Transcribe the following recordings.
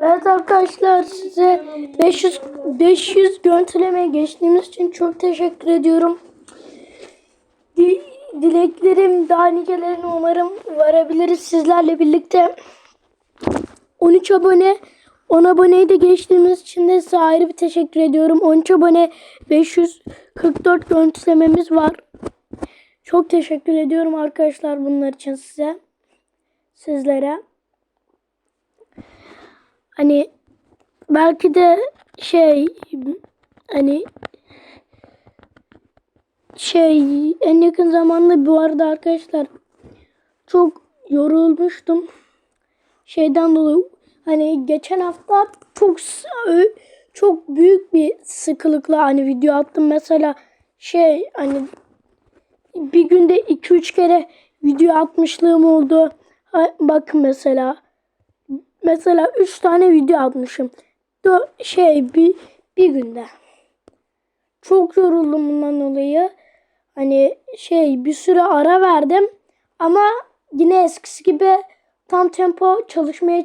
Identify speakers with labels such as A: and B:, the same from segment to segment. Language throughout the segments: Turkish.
A: Evet arkadaşlar size 500 500 görüntüleme geçtiğimiz için çok teşekkür ediyorum. Di- dileklerim daha nicelerine umarım varabiliriz sizlerle birlikte. 13 abone 10 aboneyi de geçtiğimiz için de size ayrı bir teşekkür ediyorum. 13 abone 544 görüntülememiz var. Çok teşekkür ediyorum arkadaşlar bunlar için size. Sizlere. Hani belki de şey hani şey en yakın zamanda bu arada arkadaşlar çok yorulmuştum. Şeyden dolayı hani geçen hafta çok çok büyük bir sıkılıkla hani video attım mesela şey hani bir günde 2-3 kere video atmışlığım oldu. Bakın mesela mesela 3 tane video atmışım. Dö şey bir, bir günde. Çok yoruldum bundan dolayı. Hani şey bir süre ara verdim ama yine eskisi gibi tam tempo çalışmaya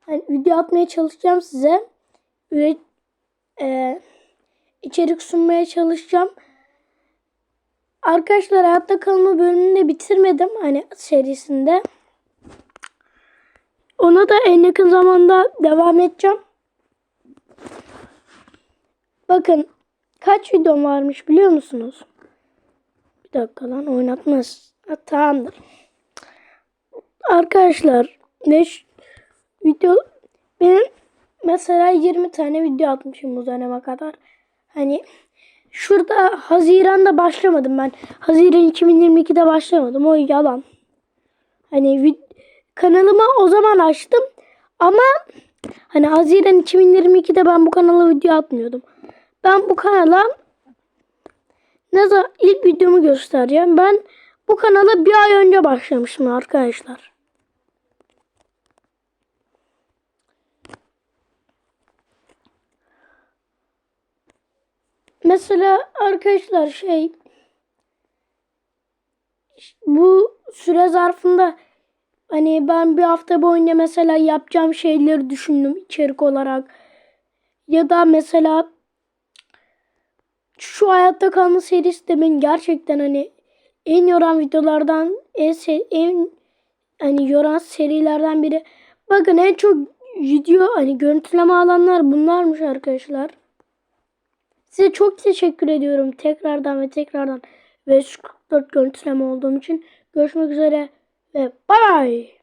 A: hani video atmaya çalışacağım size. Üret, e, içerik sunmaya çalışacağım. Arkadaşlar hayatta kalma bölümünü de bitirmedim hani serisinde. Ona da en yakın zamanda devam edeceğim. Bakın kaç videom varmış biliyor musunuz? Bir dakika lan oynatmaz. Ha, tamamdır. Arkadaşlar 5 video benim mesela 20 tane video atmışım bu döneme kadar. Hani şurada Haziran'da başlamadım ben. Haziran 2022'de başlamadım. O yalan. Hani vid- kanalımı o zaman açtım. Ama hani Haziran 2022'de ben bu kanala video atmıyordum. Ben bu kanala ne zaman ilk videomu göstereceğim. Ben bu kanala bir ay önce başlamıştım arkadaşlar. Mesela arkadaşlar şey bu süre zarfında hani ben bir hafta boyunca mesela yapacağım şeyleri düşündüm içerik olarak. Ya da mesela şu hayatta kalma serisi de benim gerçekten hani en yoran videolardan en, en hani yoran serilerden biri. Bakın en çok video hani görüntüleme alanlar bunlarmış arkadaşlar. Size çok teşekkür ediyorum tekrardan ve tekrardan ve 44 görüntüleme olduğum için. Görüşmek üzere bay.